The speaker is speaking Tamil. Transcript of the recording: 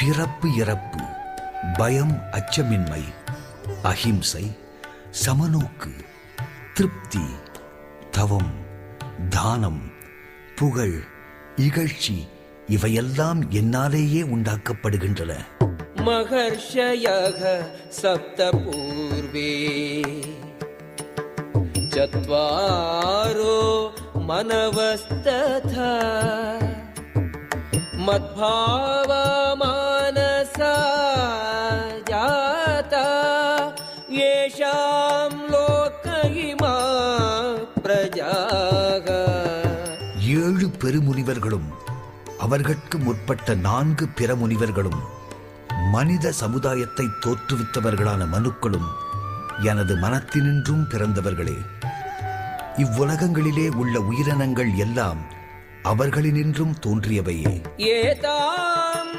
பிறப்பு இறப்பு பயம் அச்சமின்மை அஹிம்சை சமநோக்கு திருப்தி தவம் தானம் புகழ் இகழ்ச்சி இவையெல்லாம் என்னாலேயே உண்டாக்கப்படுகின்றன. மகர்ஷயக சப்த பூர்வே சத்வாரோ மனவஸ்ததா. மத்பாவாம येषां लोक इमा प्रजाः ஏழு பெருமுனிவர்களும் அவர்கட்கு முற்பட்ட நான்கு பிற முனிவர்களும் மனித சமுதாயத்தை தோற்றுவித்தவர்களான மனுக்களும் எனது மனத்தினின்றும் பிறந்தவர்களே இவ்வுலகங்களிலே உள்ள உயிரினங்கள் எல்லாம் அவர்களினின்றும் தோன்றியவையே एतां